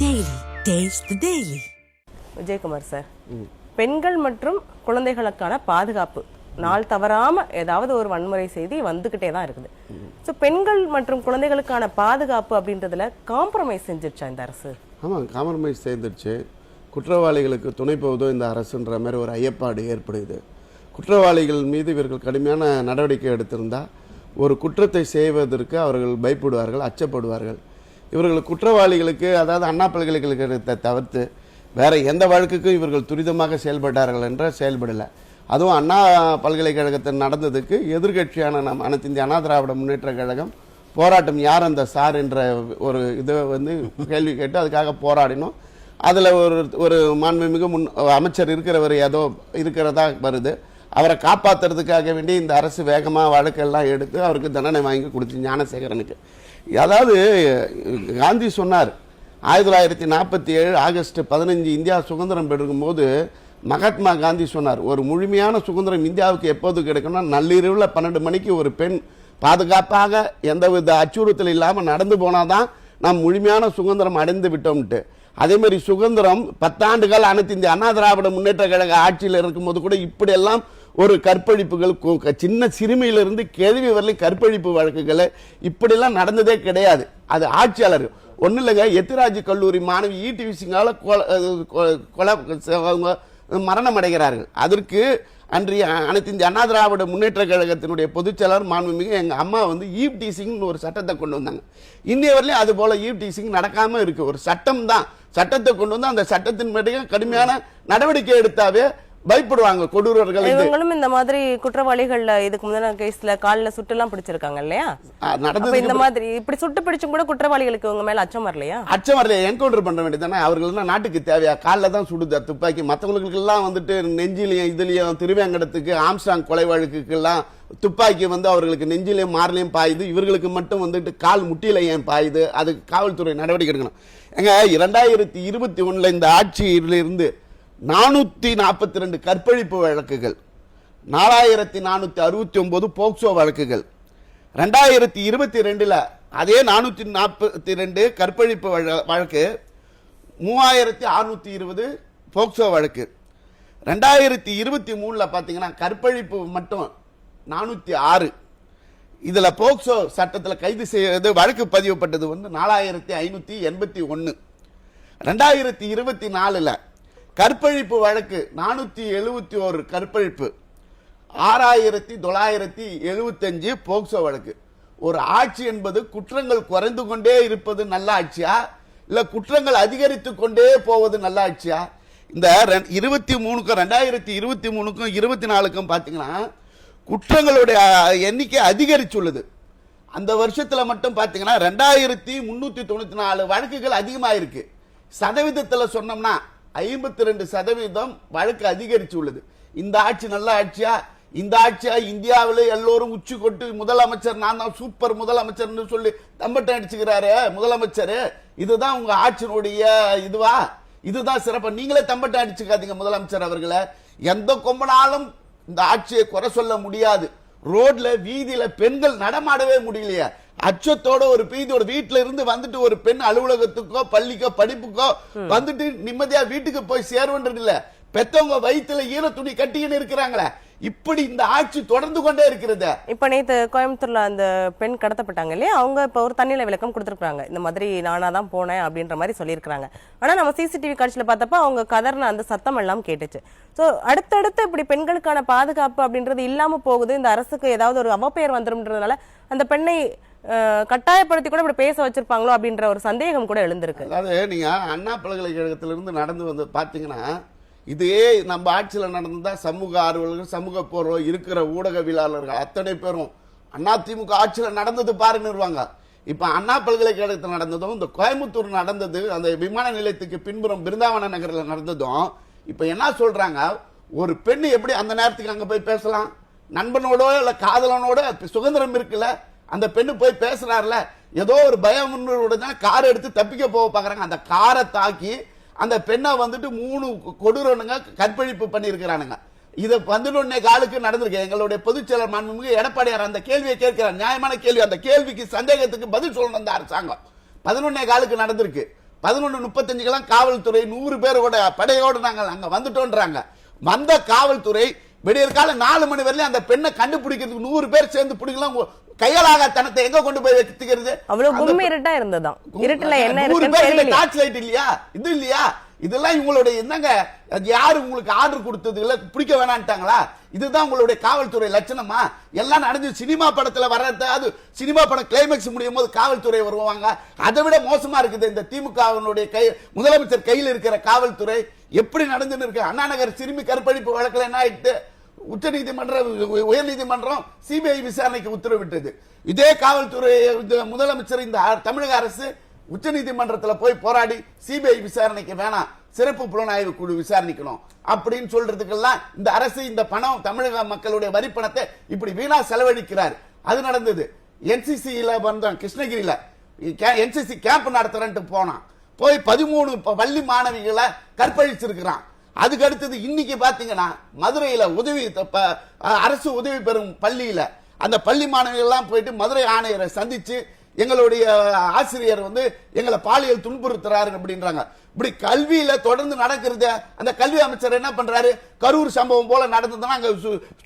Daily. Taste the Daily. Vijayakumar sir. பெண்கள் மற்றும் குழந்தைகளுக்கான பாதுகாப்பு. நாள் தவறாம ஏதாவது ஒரு வன்முறை செய்தி வந்துகிட்டே தான் இருக்குது. ஸோ பெண்கள் மற்றும் குழந்தைகளுக்கான பாதுகாப்பு அப்படின்றதுல காம்ப்ரமைஸ் செஞ்சிருச்சா இந்த அரசு? ஆமாம் காம்ப்ரமைஸ் சேர்ந்துருச்சு. குற்றவாளிகளுக்கு துணை போவதோ இந்த அரசுன்ற மாதிரி ஒரு ஐயப்பாடு ஏற்படுது. குற்றவாளிகள் மீது இவர்கள் கடுமையான நடவடிக்கை எடுத்திருந்தா ஒரு குற்றத்தை செய்வதற்கு அவர்கள் பயப்படுவார்கள் அச்சப்படுவார்கள். இவர்கள் குற்றவாளிகளுக்கு அதாவது அண்ணா பல்கலைக்கழகத்தை தவிர்த்து வேறு எந்த வழக்குக்கும் இவர்கள் துரிதமாக செயல்பட்டார்கள் என்ற செயல்படலை. அதுவும் அண்ணா பல்கலைக்கழகத்தில் நடந்ததுக்கு எதிர்க்கட்சியான நம் அனைத்து இந்திய அண்ணா திராவிட முன்னேற்ற கழகம் போராட்டம் யார் அந்த சார் என்ற ஒரு இதை வந்து கேள்வி கேட்டு அதுக்காக போராடினோம். அதில் ஒரு ஒரு மாண்புமிகு முன் அமைச்சர் இருக்கிறவர் ஏதோ இருக்கிறதா வருது. அவரை காப்பாத்துறதுக்காக வேண்டி இந்த அரசு வேகமாக வழக்கெல்லாம் எடுத்து அவருக்கு தண்டனை வாங்கி கொடுத்து ஞானசேகரனுக்கு. அதாவது காந்தி சொன்னார் ஆயிரத்தி தொள்ளாயிரத்தி நாற்பத்தி ஏழு ஆகஸ்ட் பதினஞ்சு இந்தியா சுதந்திரம் பெறும்போது மகாத்மா காந்தி சொன்னார் ஒரு முழுமையான சுதந்திரம் இந்தியாவுக்கு எப்போது கிடைக்கும்னா நள்ளிரவில் பன்னெண்டு மணிக்கு ஒரு பெண் பாதுகாப்பாக எந்தவித அச்சுறுத்தல் இல்லாமல் நடந்து போனாதான் நாம் முழுமையான சுதந்திரம் அடைந்து விட்டோம்ட்டு. அதே மாதிரி சுதந்திரம் பத்தாண்டுகள் அனைத்து இந்திய அண்ணா திராவிட முன்னேற்ற கழக ஆட்சியில் இருக்கும்போது கூட இப்படியெல்லாம் ஒரு கற்பழிப்புகள் க- சின்ன சிறுமியிலிருந்து கேள்வி வரலையும் கற்பழிப்பு வழக்குகளை இப்படிலாம் நடந்ததே கிடையாது. அது ஆட்சியாளர் ஒன்றும் இல்லைங்க எத்திராஜ் கல்லூரி மாணவி ஈடி விசிங்கால கொலை கொ- அவங்க மரணம் அடைகிறார்கள். அதற்கு அன்றைய அனைத்து இந்திய அண்ணா திராவிட முன்னேற்ற கழகத்தினுடைய பொதுச்செயலாளர் மாண்புமிகு எங்கள் அம்மா வந்து ஈவ் டீசிங்னு ஒரு சட்டத்தை கொண்டு வந்தாங்க. இந்திய வரையிலும் அது போல ஈவ் டீசிங் நடக்காமல் இருக்குது ஒரு சட்டம் தான். சட்டத்தை கொண்டு வந்து அந்த சட்டத்தின் படி கடுமையான நடவடிக்கை எடுத்தாவே பயப்படுவாங்க கொடூரர்கள் இவங்களும் இந்த மாதிரி குற்றவாளிகள்ல இதுக்கு முந்தின கேஸ்ல காலில் சுட்டுலாம் பிடிச்சிருக்காங்க இல்லையா? நடந்ததுக்கு இந்த மாதிரி இப்படி சுட்டு பிடிச்சும் கூட குற்றவாளிகளுக்கு இவங்க மேல அச்சம் வரலையா? அச்சம் வரல என்கவுண்டர் பண்ண வேண்டியதானே அவர்கள் நாட்டுக்கு தேவையா? காலில் தான் சுடுதா துப்பாக்கி. மற்றவங்களுக்கு எல்லாம் வந்துட்டு நெஞ்சிலையும் இதுலயும் திருவேங்கடத்துக்கு ஆம்ஸ்டாங் கொலை வழக்குக்கெல்லாம் துப்பாக்கி வந்து அவர்களுக்கு நெஞ்சிலையும் மார்லையும் பாயுது. இவர்களுக்கு மட்டும் வந்துட்டு கால் முட்டியில ஏன் பாயுது? அதுக்கு காவல்துறை நடவடிக்கை எடுக்கணும். எங்க இரண்டாயிரத்தி இருபத்தி ஒண்ணுல இந்த ஆட்சியிலிருந்து நானூற்றி நாற்பத்தி ரெண்டு கற்பழிப்பு வழக்குகள் நாலாயிரத்தி நானூற்றி அறுபத்தி ஒம்பது போக்சோ வழக்குகள். ரெண்டாயிரத்தி இருபத்தி ரெண்டில் அதே நானூற்றி நாற்பத்தி ரெண்டு கற்பழிப்பு வழ- வழக்கு மூவாயிரத்தி அறுநூற்றி இருபது போக்சோ வழக்கு. ரெண்டாயிரத்தி இருபத்தி மூணில் பார்த்தீங்கன்னா கற்பழிப்பு மட்டும் நானூற்றி ஆறு. இதில் போக்சோ சட்டத்தில் கைது செய்யறது வழக்கு பதிவுப்பட்டது வந்து நாலாயிரத்தி ஐநூற்றி எண்பத்தி ஒன்று ரெண்டாயிரத்தி இருபத்தி நாலில் கற்பழிப்பு வழக்கு நானூத்தி எழுபத்தி ஒரு கற்பழிப்பு. ஆறாயிரத்தி தொள்ளாயிரத்தி எழுபத்தஞ்சு போக்சோ வழக்கு. ஒரு ஆட்சி என்பது குற்றங்கள் குறைந்து கொண்டே இருப்பது நல்ல ஆட்சியா? இல்ல குற்றங்கள் அதிகரித்து கொண்டே போவது நல்ல ஆட்சியா? இந்த இருபத்தி மூணுக்கும் ரெண்டாயிரத்தி இருபத்தி மூணுக்கும் இருபத்தி நாலுக்கும் பாத்தீங்கன்னா குற்றங்களுடைய எண்ணிக்கை அதிகரிச்சுள்ளது. அந்த வருஷத்துல மட்டும் பாத்தீங்கன்னா ரெண்டாயிரத்தி முன்னூத்தி தொண்ணூத்தி நாலு வழக்குகள் அதிகமாயிருக்கு. சதவீதத்தில் சொன்னோம்னா ஐம்பத்தி ரெண்டு சதவீதம் வழக்கு அதிகரித்து உள்ளது இந்த ஆட்சி நல்ல ஆட்சியா? இந்த ஆட்சியா? இந்தியாவில் எல்லோரும் உச்சி கொட்டு முதலமைச்சர் நான் தான் சூப்பர் முதலமைச்சர்னு சொல்லி தம்பட்டம் அடிச்சுக்கிறாரு முதலமைச்சர். இதுதான் உங்க ஆட்சியினுடைய இதுவா? இதுதான் சிறப்பு. நீங்களே தம்பட்டம் அடிச்சுக்காதீங்க முதலமைச்சர் அவர்களை. எந்த கொம்பனாலும் இந்த ஆட்சியை குறை சொல்ல முடியாது. ரோட்ல வீதியில பெண்கள் நடமாடவே முடியலையா. அச்சத்தோட ஒரு பீதி ஒரு வீட்டுல இருந்து வந்துட்டு ஒரு பெண் அலுவலகத்துக்கோ பள்ளிக்கோ படிப்புக்கோ வந்துட்டு நிம்மதியா வீட்டுக்கு போய் சேருவன்றது இல்ல பெத்தவங்க வயித்துல ஈர துணி கட்டிக்கின்னு இருக்கிறாங்களே. இப்படி இந்த ஆட்சி தொடர்ந்து கொண்டே இருக்கிறது. இப்ப நேத்து கோயம்புத்தூர்ல அந்த பெண் கடத்தப்பட்டாங்க இல்லையா? அவங்க இப்ப ஒரு தண்ணியில விளக்கம் கொடுத்துருக்காங்க இந்த மாதிரி நானா தான் போனேன் அப்படின்ற மாதிரி சொல்லியிருக்காங்க ஆனா நம்ம சிசிடிவி காட்சியில பார்த்தப்ப அவங்க கதர்ன அந்த சத்தம் எல்லாம் கேட்டுச்சு. சோ அடுத்தடுத்து இப்படி பெண்களுக்கான பாதுகாப்பு அப்படின்றது இல்லாம போகுது. இந்த அரசுக்கு ஏதாவது ஒரு அவப்பெயர் வந்துரும்ன்றதுனால அந்த பெண்ணை கட்டாயப்படுத்தி கூட இப்படி பேச வச்சிருப்பாங்களோ அப்படின்ற ஒரு சந்தேகம் கூட எழுந்திருக்கு. அதாவது நீங்க அண்ணா பல்கலைக்கழகத்திலிருந்து நடந்து வந்து பாத்தீங்கன்னா இதே நம்ம ஆட்சியில் நடந்தால் சமூக ஆர்வலர்கள் சமூக போர்வம் இருக்கிற ஊடகவியலாளர்கள் அத்தனை பேரும் அண்ணா திமுக ஆட்சியில் நடந்தது பாருன்னுருவாங்க இப்போ அண்ணா பல்கலைக்கழகத்தில் நடந்ததும் இந்த கோயம்புத்தூர் நடந்தது அந்த விமான நிலையத்துக்கு பின்புறம் பிருந்தாவன நகரில் நடந்ததும் இப்போ என்ன சொல்கிறாங்க ஒரு பெண் எப்படி அந்த நேரத்துக்கு அங்கே போய் பேசலாம்? நண்பனோடோ இல்லை காதலனோட சுதந்திரம் இருக்குல்ல? அந்த பெண்ணு போய் பேசுறாருல ஏதோ ஒரு பயம் தான் கார் எடுத்து தப்பிக்க போக பாக்குறாங்க அந்த காரை தாக்கி அந்த பெண்ணை வந்துட்டு மூணு கொடூரனுங்க கற்பழிப்பு பண்ணியிருக்கிறானுங்க. இதை பதினொன்னே காலுக்கு நடந்திருக்கு. எங்களுடைய பொதுச்செயலர் மாண்புமிகு எடப்பாடியார் அந்த கேள்வியை கேட்கிறார். நியாயமான கேள்வி. அந்த கேள்விக்கு சந்தேகத்துக்கு பதில் சொல்லணும் அந்த அரசாங்கம். பதினொன்னே காலுக்கு நடந்திருக்கு. பதினொன்று முப்பத்தஞ்சுக்கெல்லாம் காவல்துறை நூறு பேரோட படையோடு நாங்கள் அங்கே வந்துட்டோன்றாங்க. வந்த காவல்துறை விடியற் காலம் நாலு மணி வரையிலும் அந்த பெண்ணை கண்டுபிடிக்கிறதுக்கு நூறு பேர் சேர்ந்து பிடிக்கலாம். கையலாக தனத்தை எங்க கொண்டு போய் வச்சுக்கிறது அவ்வளவு இருட்டா இருந்ததாம் இருட்டுல என்ன நூறு பேர் டார்ச் லைட் இல்லையா? இது இல்லையா? இதெல்லாம் இவங்களுடைய என்னங்க? அது யாரு உங்களுக்கு ஆர்டர் கொடுத்தது? இல்ல பிடிக்க வேணான்ட்டாங்களா இதுதான் உங்களுடைய காவல்துறை லட்சணமா? எல்லாம் நடந்து சினிமா படத்துல வர்றது? அது சினிமா படம் கிளைமேக்ஸ் முடியும் போது காவல்துறை வருவாங்க. அதை விட மோசமா இருக்குது இந்த திமுகவினுடைய கை முதலமைச்சர் கையில் இருக்கிற காவல்துறை. எப்படி நடந்துன்னு இருக்கு? அண்ணா நகர் சிறுமி கற்பழிப்பு வழக்கில் என்ன ஆயிட்டு? உச்ச நீதிமன்றம் உயர் நீதிமன்றம் சிபிஐ விசாரணைக்கு உத்தரவிட்டது. இதே காவல்துறை இந்த முதலமைச்சர் இந்த தமிழக அரசு உச்சநீதிமன்றத்தில் போய் போராடி சிபிஐ விசாரணைக்கு வேணாம். சிறப்பு புலனாய்வு குழு விசாரணிக்கணும். அப்படின்னு சொல்றதுக்கெல்லாம் இந்த அரசு இந்த பணம் தமிழக மக்களுடைய வரி பணத்தை இப்படி வீணா செலவழிக்கிறார். அது நடந்தது. என்சிசியில் வந்தோம் கிருஷ்ணகிரியில் என்சிசி கேம்ப் நடத்துறேன்ட்டு போனான். போய் பதிமூணு ப- பள்ளி மாணவிகளை கற்பழிச்சிருக்கிறான். அதுக்கு அடுத்தது இன்னைக்கு பார்த்தீங்கன்னா மதுரையில் உதவி அரசு உதவி பெறும் பள்ளியில் அந்த பள்ளி மாணவிகள்லாம் போயிட்டு மதுரை ஆணையரை சந்திச்சு எங்களுடைய ஆசிரியர் வந்து எங்களை பாலியல் துன்புறுத்துறாரு அப்படின்றாங்க. இப்படி கல்வியில தொடர்ந்து நடக்கிறது அந்த கல்வி அமைச்சர் என்ன பண்றாரு? கரூர் சம்பவம் போல நடந்ததுன்னா அங்க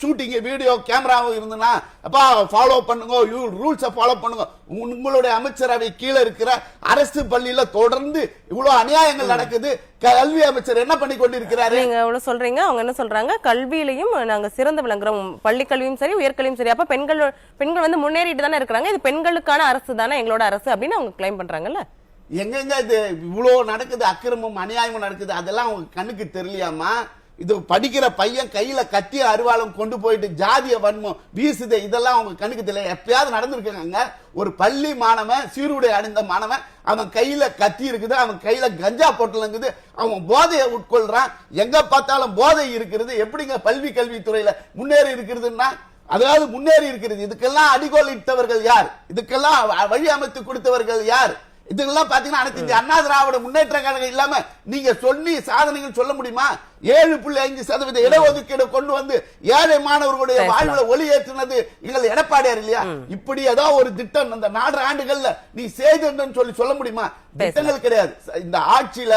ஷூட்டிங் வீடியோ கேமராவும் இருந்ததுன்னா அப்பா ஃபாலோ பண்ணுங்க ரூல்ஸை ஃபாலோ பண்ணுங்க. உங்களுடைய அமைச்சரவை கீழே இருக்கிற அரசு பள்ளியில தொடர்ந்து இவ்வளவு அநியாயங்கள் நடக்குது. கல்வி அமைச்சர் என்ன பண்ணி கொண்டிருக்கிறாரு? நீங்க எவ்வளவு சொல்றீங்க அவங்க என்ன சொல்றாங்க? கல்வியிலையும் நாங்க சிறந்து விளங்குறோம். பள்ளி கல்வியும் சரி உயர்கல்வியும் சரி. அப்ப பெண்கள் பெண்கள் வந்து முன்னேறிட்டு தானே இருக்கிறாங்க. இது பெண்களுக்கான அரசு தானே எங்களோட அரசு அப்படின்னு அவங்க கிளைம் பண்றாங்கல்ல? எங்கெங்க இது இவ்வளோ நடக்குது அக்கிரமம் அநியாயமும் நடக்குது அதெல்லாம் அவங்க கண்ணுக்கு தெரியலையாமா இது படிக்கிற பையன் கையில கத்தி அருவாளும் கொண்டு போயிட்டு ஜாதிய வன்மம் வீசுது இதெல்லாம் அவங்க கண்ணுக்கு தெரியல. எப்பயாவது நடந்திருக்காங்க. ஒரு பள்ளி மாணவன் சீருடை அணிந்த மாணவன் அவன் கையில கத்தி இருக்குது அவன் கையில கஞ்சா பொட்டல் இருக்குது அவன் போதையை உட்கொள்றான். எங்க பார்த்தாலும் போதை இருக்கிறது. எப்படிங்க பல்வி கல்வித்துறையில முன்னேறி இருக்கிறதுன்னா? அதாவது முன்னேறி இருக்கிறது. இதுக்கெல்லாம் அடிகோலிட்டவர்கள் யார்? இதுக்கெல்லாம் வழி அமைத்து கொடுத்தவர்கள் யார்? இதெல்லாம் பாத்தீங்கன்னா அனைத்து அண்ணா திராவிட முன்னேற்ற கழகம் இல்லாம நீங்க சொல்லி சாதனைகள் சொல்ல முடியுமா? ஏழு புள்ளி ஐந்து சதவீத இடஒதுக்கீடு கொண்டு வந்து ஏழை மாணவர்களுடைய. வாழ்வுல ஒளி ஏற்றினது எங்கள் எடப்பாடியார் இல்லையா? இப்படி ஏதோ ஒரு திட்டம் இந்த நாலு ஆண்டுகள்ல நீ செய்துன்னு சொல்லி சொல்ல முடியுமா? திட்டங்கள் கிடையாது. இந்த ஆட்சியில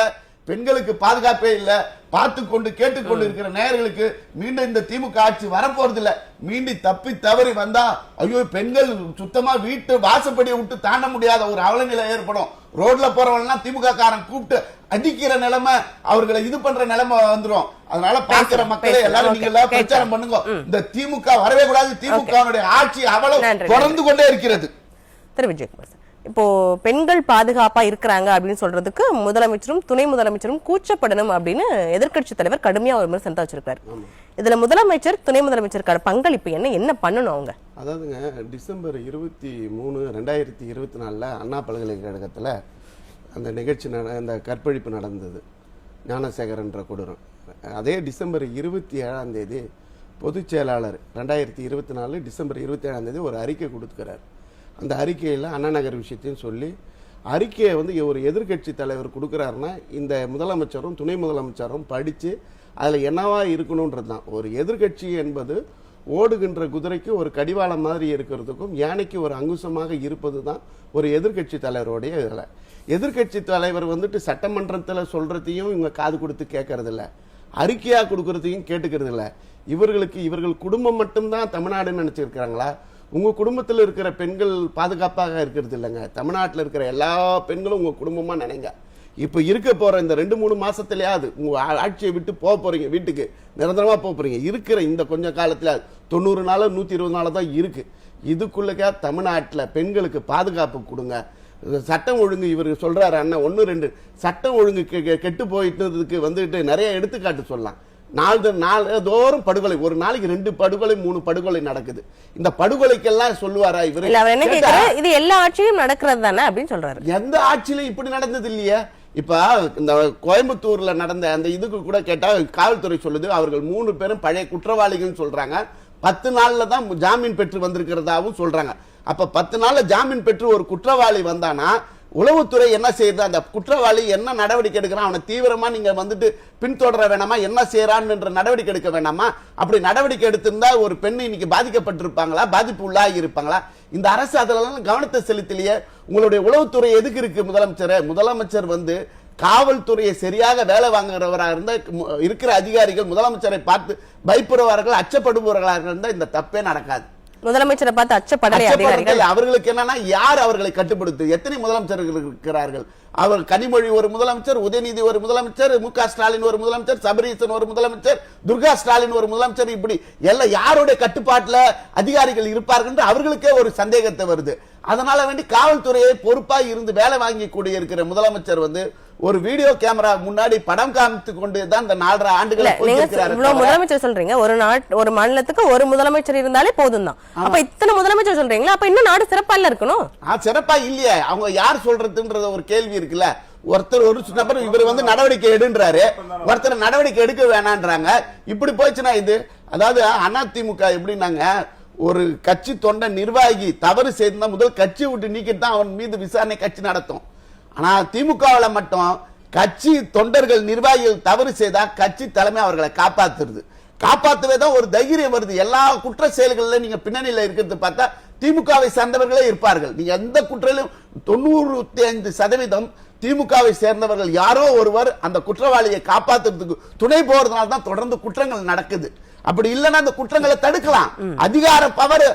பெண்களுக்கு பாதுகாப்பே இல்ல. பார்த்து கொண்டு கேட்டுக்கொண்டு இருக்கிற நேயர்களுக்கு மீண்டும் இந்த திமுக ஆட்சி வரப்போறது இல்ல மீண்டும் தப்பி தவறி வந்தா ஐயோ பெண்கள் சுத்தமா வீட்டு வாசப்படியை விட்டு தாண்ட முடியாத ஒரு அவலநிலை ஏற்படும். ரோட்ல போறவங்க திமுக காரன் கூப்பிட்டு அடிக்கிற நிலைமை அவர்களை இது பண்ற நிலைமை வந்துரும். அதனால பாக்குற மக்களே. எல்லாரும் நீங்க எல்லாம். பிரச்சாரம் பண்ணுங்க. இந்த திமுக வரவே கூடாது. திமுக ஆட்சி அவ்வளவு தொடர்ந்து கொண்டே இருக்கிறது. திரு விஜயகுமார் சார் இப்போ பெண்கள் பாதுகாப்பா இருக்கிறாங்க அப்படின்னு சொல்றதுக்கு முதலமைச்சரும் துணை முதலமைச்சரும் கூச்சப்படணும் அப்படின்னு எதிர்க்கட்சி தலைவர் கடுமையா ஒரு விமர்சனத்தை வச்சிருக்காரு. இதுல முதலமைச்சர் துணை முதலமைச்சருக்கான பங்களிப்பு என்ன என்ன பண்ணணும் அவங்க? அதாவதுங்க டிசம்பர் இருபத்தி மூணு ரெண்டாயிரத்தி இருபத்தி நாலில் அண்ணா பல்கலைக்கழகத்தில் அந்த நிகழ்ச்சி நட அந்த கற்பழிப்பு நடந்தது. ஞானசேகரன்ற கொடூரம். அதே டிசம்பர் இருபத்தி ஏழாம் தேதி பொதுச் செயலாளர் ரெண்டாயிரத்தி இருபத்தி நாலு டிசம்பர் இருபத்தி ஏழாம் தேதி ஒரு அறிக்கை கொடுத்துக்கிறார் அந்த அறிக்கையில் அண்ணா நகர் விஷயத்தையும் சொல்லி அறிக்கையை வந்து ஒரு எதிர்க்கட்சி தலைவர் கொடுக்குறாருன்னா இந்த முதலமைச்சரும் துணை முதலமைச்சரும் படித்து அதில் என்னவா இருக்கணுன்றது தான். ஒரு எதிர்க்கட்சி என்பது ஓடுகின்ற குதிரைக்கு ஒரு கடிவாளம் மாதிரி இருக்கிறதுக்கும் யானைக்கு ஒரு அங்குசமாக இருப்பது தான் ஒரு எதிர்க்கட்சி தலைவருடைய இதில் எதிர்க்கட்சி தலைவர் வந்துட்டு சட்டமன்றத்தில் சொல்கிறதையும் இவங்க காது கொடுத்து கேட்கறதில்ல அறிக்கையாக கொடுக்கறதையும் கேட்டுக்கிறது இல்லை இவர்களுக்கு இவர்கள் குடும்பம் மட்டும்தான் தமிழ்நாடுன்னு நினச்சிருக்கிறாங்களா? உங்கள் குடும்பத்தில் இருக்கிற பெண்கள் பாதுகாப்பாக இருக்கிறது இல்லைங்க. தமிழ்நாட்டில் இருக்கிற எல்லா பெண்களும் உங்கள் குடும்பமாக நினைங்க. இப்போ இருக்க போகிற இந்த ரெண்டு மூணு மாதத்துலையாவது உங்கள் ஆட்சியை விட்டு போக போகிறீங்க வீட்டுக்கு. நிரந்தரமாக போக போகிறீங்க இருக்கிற இந்த கொஞ்சம் காலத்தில் தொண்ணூறு நாள் நூற்றி இருபது நாள் தான் இருக்குது இதுக்குள்ளக்கா தமிழ்நாட்டில் பெண்களுக்கு பாதுகாப்பு கொடுங்க. சட்டம் ஒழுங்கு இவர் சொல்கிறாரு அண்ணன் ஒன்று ரெண்டு. சட்டம் ஒழுங்கு கெ- கெட்டு போயிட்டதுக்கு வந்துட்டு நிறைய எடுத்துக்காட்டு சொல்லலாம். நாலு நாலு தோறும் படுகொலை. ஒரு நாளைக்கு ரெண்டு படுகொலை மூணு படுகொலை நடக்குது. இந்த படுகொலைக்கெல்லாம் சொல்லுவாரா இவரு? இது எல்லா ஆட்சியும் நடக்கிறது தானே அப்படின்னு சொல்றாரு. எந்த ஆட்சியிலும் இப்படி நடந்தது இல்லையே? இப்ப இந்த கோயம்புத்தூர்ல நடந்த அந்த இதுக்கு கூட கேட்டா காவல்துறை சொல்லுது அவர்கள் மூணு பேரும் பழைய குற்றவாளிகள் சொல்றாங்க. பத்து நாள்ல தான் ஜாமீன் பெற்று வந்திருக்கிறதாவும் சொல்றாங்க. அப்ப பத்து நாள்ல ஜாமீன் பெற்று ஒரு குற்றவாளி வந்தானா உளவுத்துறை என்ன செய்யுது? அந்த குற்றவாளி என்ன நடவடிக்கை எடுக்கிறான்? அவனை தீவிரமா நீங்க வந்துட்டு பின்தொடர வேணாமா? என்ன செய்யறான்ற நடவடிக்கை எடுக்க வேணாமா? அப்படி நடவடிக்கை எடுத்திருந்தா ஒரு பெண் இன்னைக்கு பாதிக்கப்பட்டிருப்பாங்களா? பாதிப்பு உள்ளாகி இருப்பாங்களா? இந்த அரசு அதெல்லாம் கவனத்தை செலுத்தலையே. உங்களுடைய உளவுத்துறை எதுக்கு இருக்கு முதலமைச்சர்? முதலமைச்சர் வந்து காவல்துறையை சரியாக வேலை வாங்குறவராக இருந்த இருக்கிற அதிகாரிகள் முதலமைச்சரை பார்த்து பயப்படுவார்கள் அச்சப்படுபவர்களாக இருந்தால் இந்த தப்பே நடக்காது. முதலமைச்சரை பார்த்து அச்சப்படலை அதிகாரிகள். அவர்களுக்கு என்னன்னா யார் அவர்களை கட்டுப்படுத்து? எத்தனை முதலமைச்சர்கள் இருக்கிறார்கள்? அவர் கனிமொழி ஒரு முதலமைச்சர் உதயநிதி ஒரு முதலமைச்சர் மு ஸ்டாலின் ஒரு முதலமைச்சர் சபரீசன் ஒரு முதலமைச்சர் துர்கா ஸ்டாலின் ஒரு முதலமைச்சர் இப்படி எல்லாம் யாருடைய கட்டுப்பாட்டுல அதிகாரிகள் இருப்பார்கள் அவர்களுக்கே ஒரு சந்தேகத்தை வருது. அதனால வேண்டி காவல்துறையை பொறுப்பாய் இருந்து வேலை வாங்கி கூடிய இருக்கிற முதலமைச்சர் வந்து ஒரு வீடியோ கேமரா முன்னாடி படம் காமித்து கொண்டு தான் இந்த நாலரை ஆண்டுகளை முதலமைச்சர் சொல்றீங்க. ஒரு நாட் ஒரு மாநிலத்துக்கு ஒரு முதலமைச்சர் இருந்தாலே போதும் தான் அப்ப இத்தனை முதலமைச்சர் சொல்றீங்களா? அப்ப இன்னும் நாடு சிறப்பா இல்ல இருக்கணும்? சிறப்பா இல்லையே. அவங்க யார் சொல்றதுன்றது ஒரு கேள்வி இருக்குல்ல. ஒருத்தர் ஒரு நபர் இவர் வந்து நடவடிக்கை எடுன்றாரு. ஒருத்தர் நடவடிக்கை எடுக்க வேணான்றாங்க. இப்படி போச்சுன்னா இது அதாவது அதிமுக எப்படின்னாங்க ஒரு கட்சி தொண்ட நிர்வாகி தவறு செய்திருந்தா முதல் கட்சியை விட்டு நீக்கிட்டு தான் அவன் மீது விசாரணை கட்சி நடத்தும். ஆனால் திமுகவில் மட்டும் கட்சி தொண்டர்கள் நிர்வாகிகள் தவறு செய்தால் கட்சி தலைமை அவர்களை காப்பாத்துறது. காப்பாத்தவே தான் ஒரு தைரியம் வருது. எல்லா குற்ற செயல்களில் நீங்கள் பின்னணியில் இருக்கிறது பார்த்தா திமுகவை சேர்ந்தவர்களே இருப்பார்கள். நீங்கள் எந்த குற்றலும் தொண்ணூறு ஐந்து சதவீதம் திமுகவை சேர்ந்தவர்கள் யாரோ ஒருவர் அந்த குற்றவாளியை காப்பாற்றுறதுக்கு துணை போகிறதுனால தான் தொடர்ந்து குற்றங்கள் நடக்குது. அப்படி இல்லைன்னா அந்த குற்றங்களை தடுக்கலாம். அதிகார பவர்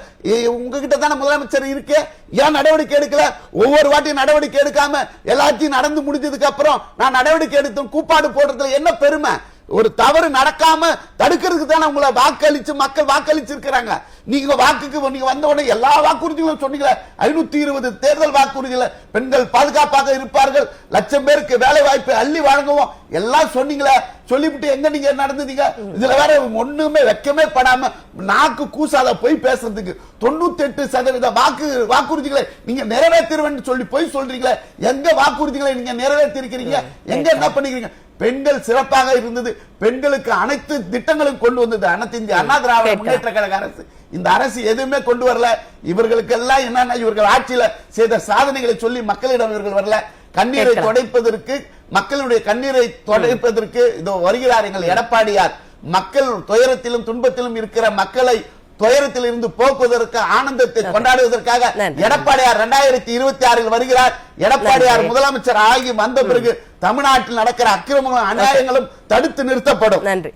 உங்ககிட்ட தானே முதலமைச்சர் இருக்கு. ஏன் நடவடிக்கை எடுக்கல? ஒவ்வொரு வாட்டியும் நடவடிக்கை எடுக்காம எல்லாத்தையும் நடந்து முடிஞ்சதுக்கு அப்புறம் நான் நடவடிக்கை எடுத்தோம் கூப்பாடு போடுறதுல என்ன பெருமை? ஒரு தவறு நடக்காம தடுக்கிறதுக்கு தானே உங்களை வாக்களிச்சு மக்கள் வாக்களிச்சிருக்கிறாங்க. நீங்க வாக்குக்கு நீங்க வந்த உடனே எல்லா வாக்குறுதிகளும் சொன்னீங்களே ஐநூத்தி இருபது தேர்தல் வாக்குறுதிகளை பெண்கள் பாதுகாப்பாக இருப்பார்கள். லட்சம் பேருக்கு வேலை வாய்ப்பை அள்ளி வழங்குவோம். எல்லாம் சொன்னீங்களே சொல்லிவிட்டு எங்க நீங்க நடந்ததீங்க இதுல வேற ஒண்ணுமே வெக்கமே படாம நாக்கு கூசாத போய் பேசுறதுக்கு தொண்ணூத்தி எட்டு சதவீத வாக்கு வாக்குறுதிகளை நீங்க நிறைவேற்றுவேன் சொல்லி போய் சொல்றீங்களே எங்க வாக்குறுதிகளை நீங்க நிறைவேற்றி இருக்கிறீங்க எங்க என்ன பண்ணிக்கிறீங்க? பெண்கள் சிறப்பாக இருந்தது. பெண்களுக்கு அனைத்து திட்டங்களும் கொண்டு வந்தது. அனைத்து இந்திய அண்ணா திராவிட. முன்னேற்ற கழக அரசு. இந்த அரசு எதுவுமே கொண்டு வரல. இவர்களுக்கு எல்லாம் என்னன்னா இவர்கள் ஆட்சியில செய்த சாதனைகளை சொல்லி மக்களிடம் இவர்கள் வரல. கண்ணீரை. துடைப்பதற்கு மக்களுடைய கண்ணீரை துடைப்பதற்கு இதோ வருகிறார் எங்கள் எடப்பாடியார். மக்கள் துயரத்திலும் துன்பத்திலும் இருக்கிற மக்களை துயரத்தில் இருந்து போக்குவதற்கு ஆனந்தத்தை கொண்டாடுவதற்காக. எடப்பாடியார் இரண்டாயிரத்தி இருபத்தி ஆறில் வருகிறார். எடப்பாடியார். முதலமைச்சர் ஆகி வந்த பிறகு தமிழ்நாட்டில் நடக்கிற அக்கிரமங்களும் அநியாயங்களும் தடுத்து நிறுத்தப்படும். நன்றி.